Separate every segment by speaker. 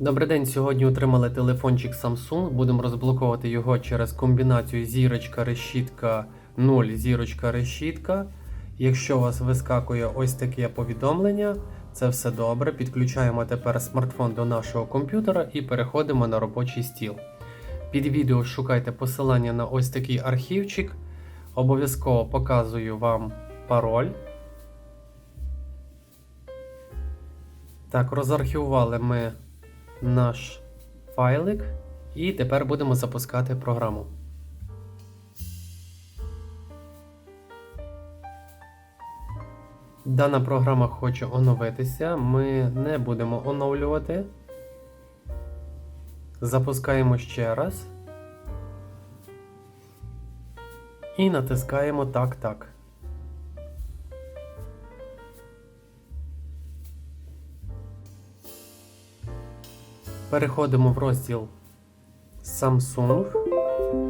Speaker 1: Добрий день. Сьогодні отримали телефончик Samsung. Будемо розблоковувати його через комбінацію зірочка решітка 0 зірочка решітка. Якщо у вас вискакує ось таке повідомлення, це все добре. Підключаємо тепер смартфон до нашого комп'ютера і переходимо на робочий стіл. Під відео шукайте посилання на ось такий архівчик. Обов'язково показую вам пароль. Так, розархівували ми наш файлик і тепер будемо запускати програму. Дана програма хоче оновитися, ми не будемо оновлювати. Запускаємо ще раз. І натискаємо так, Переходимо в розділ Samsung.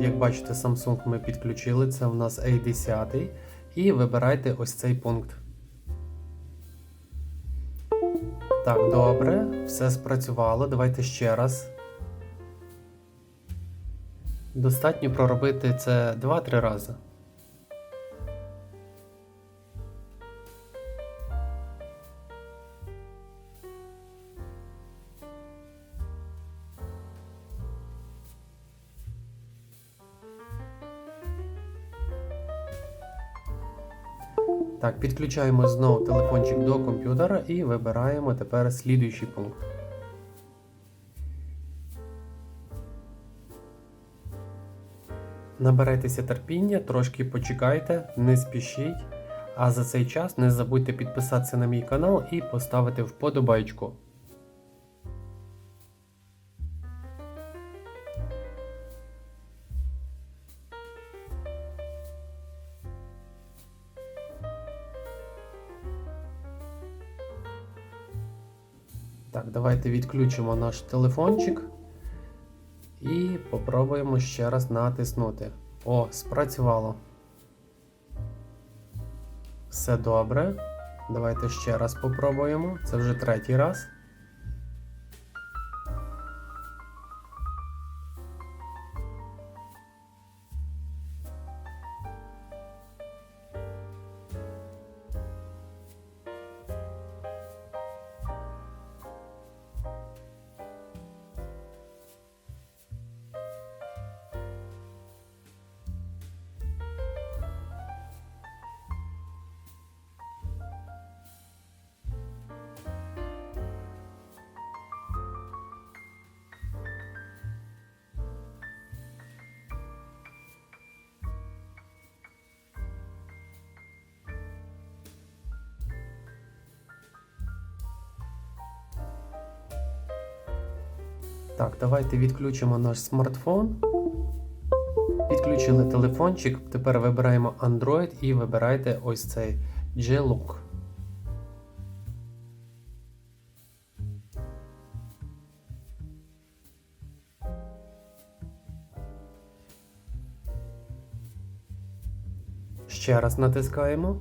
Speaker 1: Як бачите, Samsung ми підключили, це в нас A10. І вибирайте ось цей пункт. Так, добре, все спрацювало. Давайте ще раз. Достатньо проробити це 2-3 рази. Так, підключаємо знову телефончик до комп'ютера і вибираємо тепер слідуючий пункт. Набирайтеся терпіння, трошки почекайте, не спішіть. А за цей час не забудьте підписатися на мій канал і поставити вподобайку. Так, давайте відключимо наш телефончик і попробуємо ще раз натиснути. О, спрацювало. Все добре. Давайте ще раз попробуємо. Це вже третій раз. Так, давайте відключимо наш смартфон. Підключили телефончик. Тепер вибираємо Android і вибирайте ось цей G-Look. Ще раз натискаємо.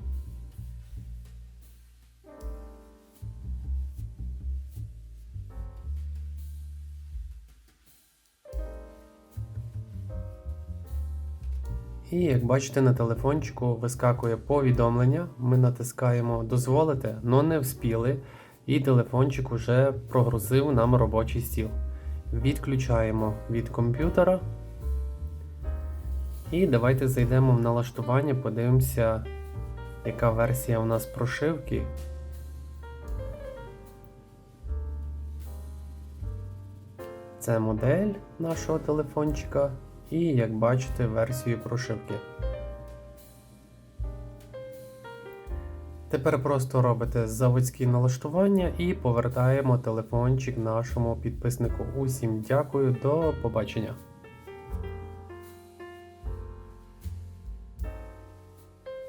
Speaker 1: І як бачите на телефончику вискакує повідомлення. Ми натискаємо дозволити, але не вспіли. І телефончик уже прогрузив нам робочий стіл. Відключаємо від комп'ютера. І давайте зайдемо в налаштування, подивимося, яка версія у нас прошивки. Це модель нашого телефончика. І, як бачите, версію прошивки. Тепер просто робите заводські налаштування і повертаємо телефончик нашому підписнику. Усім дякую, до побачення!